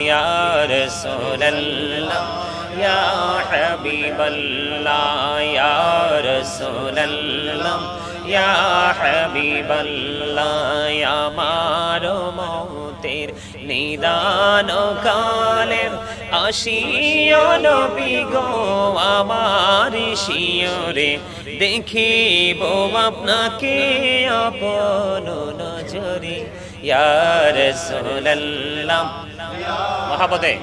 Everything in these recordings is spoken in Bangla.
يا رسول الله يا حبيب الله يا رسول الله يا حبيب الله يا মারো মৌতের নিদান কালে আসিও নবী গো আমার শিয়রে দেখিব আপনাকে আপন নজরে ইয়া রাসূলুল্লাহ মহাপদে।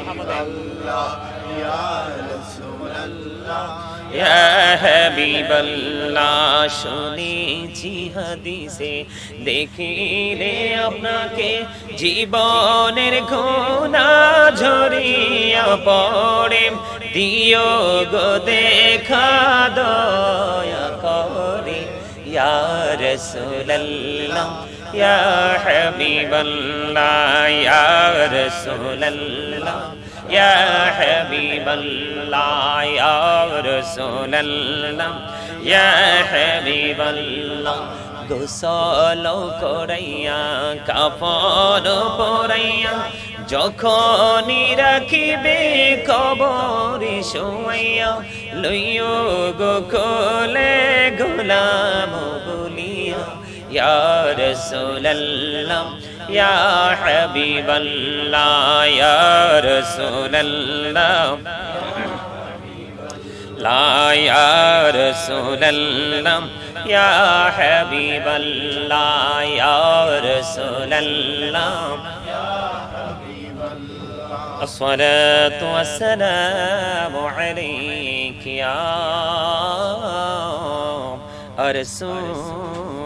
শুনেছি হাদিসে দেখিলে আপনাকে জীবনের ঘোনা ঝরিয়া পড়ে। দিও গো দেখা দয়া করে। ইয়া রাসূলুল্লাহ ইয়া হাবিবাল্লাহ ইয়া রাসূলুল্লাহ ইয়া হাবিবাল্লাহ ইয়া রাসূলুল্লাহ ইয়া হাবিবাল্লাহ গোসল করাইয়া কাপড় পরাইয়া যখনই রাখিবে কবরে শোয়াইয়া, লইও গো কোলে গোলাম বলিয়া يا رسول الله يا حبيب الله يا رسول الله. لا يا رسول الله يا حبيب الله يا رسول الله. الصلاة والسلام عليك يا رسول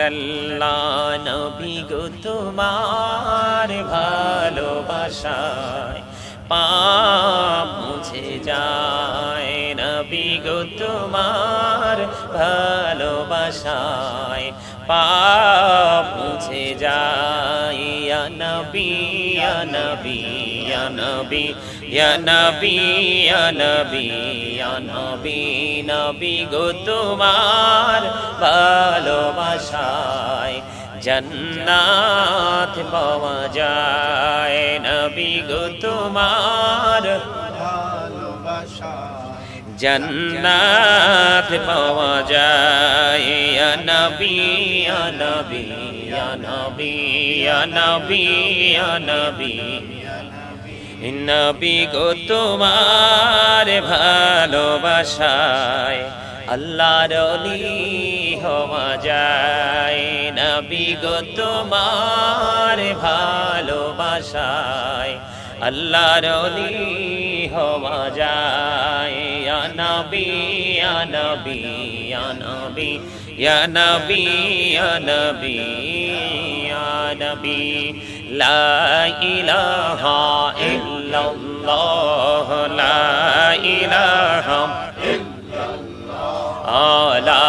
আল্লাহ নবী গো তোমার ভালোবাসায়। পাপ মুছে যায় নবী গো তোমার ভালোবাসায়। পাপ মুছে যায় নবী নবী নবী। ইয়া নবী ইয়া নবী ইয়া নবী নবী গো তোমার ভালোবাসায় জন্নাত পাওয়া যায়। নবী গো তোমার জন্নাত পাওয়া যায়। নবী নবী নবী নবী নবী নবী গো তোমার ভালোবাসায়, আল্লাহর হওয়া যায় নবী গো তোমার ভালোবাসায়, আল্লাহর হওয়া যায় নবী, ইয়া নবী, ইয়া لا লা إلا ইল্লাল্লাহ لا ইলাহা إلا লা لا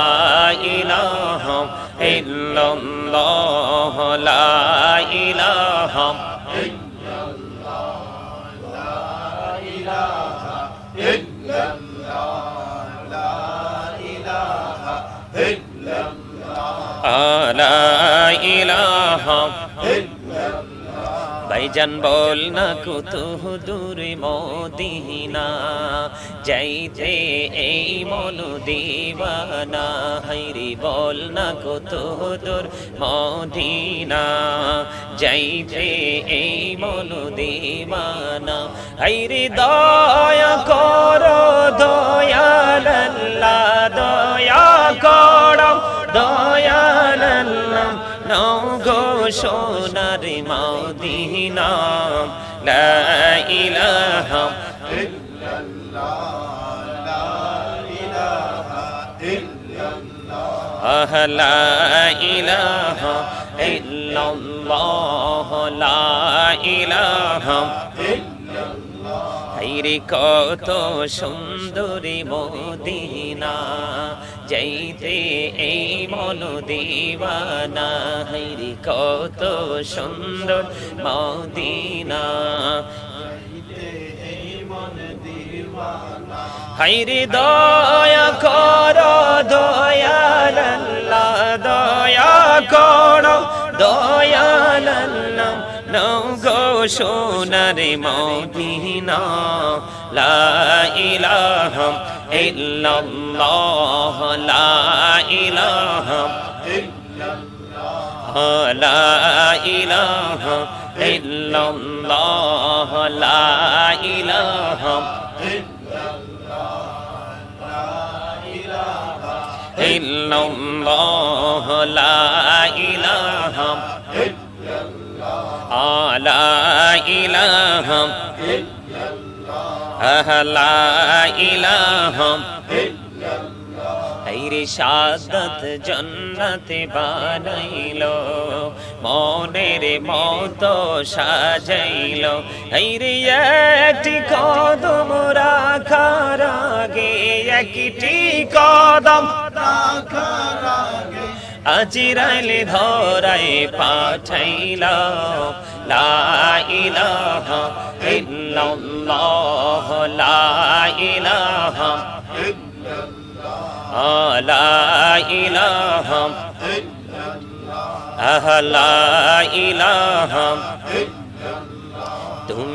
ইল্লাল্লাহ إلا ইলাহা ইল্লাল্লাহ লা ইলাহা ইল্লাল্লাহ لا إله لا إله ভাইজান বল না কত দূরে মদিনা যাইতে এই মন দিবানা হাইরে বল না কত দূর মদিনা যাইতে এই মন দিবানা হাইরে দয়া কর দয়াল্লা সোনার মদিনা লা ইলাহা আহ লা ইলাহা ইল্লাল্লাহ লা ইলাহা হাইরে কত সুন্দরী মদিনা, যাইতে এই মন দিবানা। হাইরে কত সুন্দর মদিনা হাইরে দয়া কর দয়াল্লাহ দয়া কর দয়াল্লাহ নৌগো সোনার মদিনা লা ইলাহা ইল্লাল্লাহ লা ইলাহা লা ইলাহা ইল্লাল্লাহ লা ইলাহা ইল্লাল্লাহ লা ইলাহা লা ইলাহা লা ইলাহা হাইরে সাদত জন্নতে বানাইলো, মনের মত সাজাইল। হাইরে একটি কদম রাখার আগে একটি কদম আজিরাইলে ধরাই পাঠাইল লা ইলাহা ইল্লাল্লাহ লা ইলাহা লা ইলাহা লা ইলাহা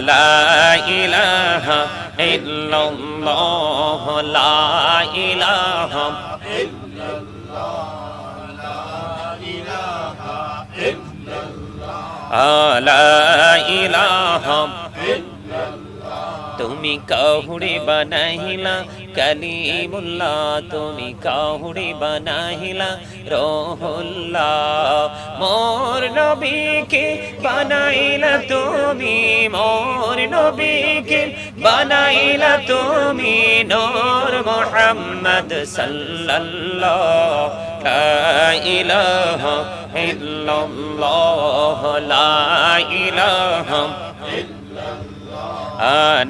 لا إله إلا الله لا إله لا إله তুমি কাহুড়ে বানাইলা কালিমুল্লাহ তুমি কাহুড়ে বানাইলা রহুল্লাহ মোর নবীকে বানাইলা তুমি মোর নবীকে বানাইলা তুমি নূর মুহাম্মদ সাল্লাল্লাহ লা ইলাহা ইল্লাল্লাহ। লা ইলাহা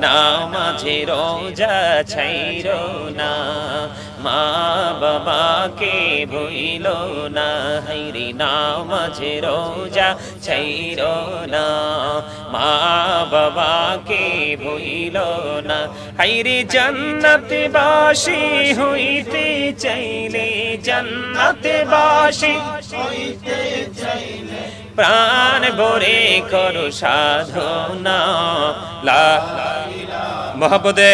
নামাজে রোজা ছাইর না। মা বাবাকে ভইল না হাইরি নামাজে রোজা ছাইর না। মা বাবাকে ভইল না হাইরি জান্নাত বাসি হইতে চাইলে জান্নাত বাসি হইতে চাইলে প্রাণ ভরে করো সাধনা। লা মহাপদে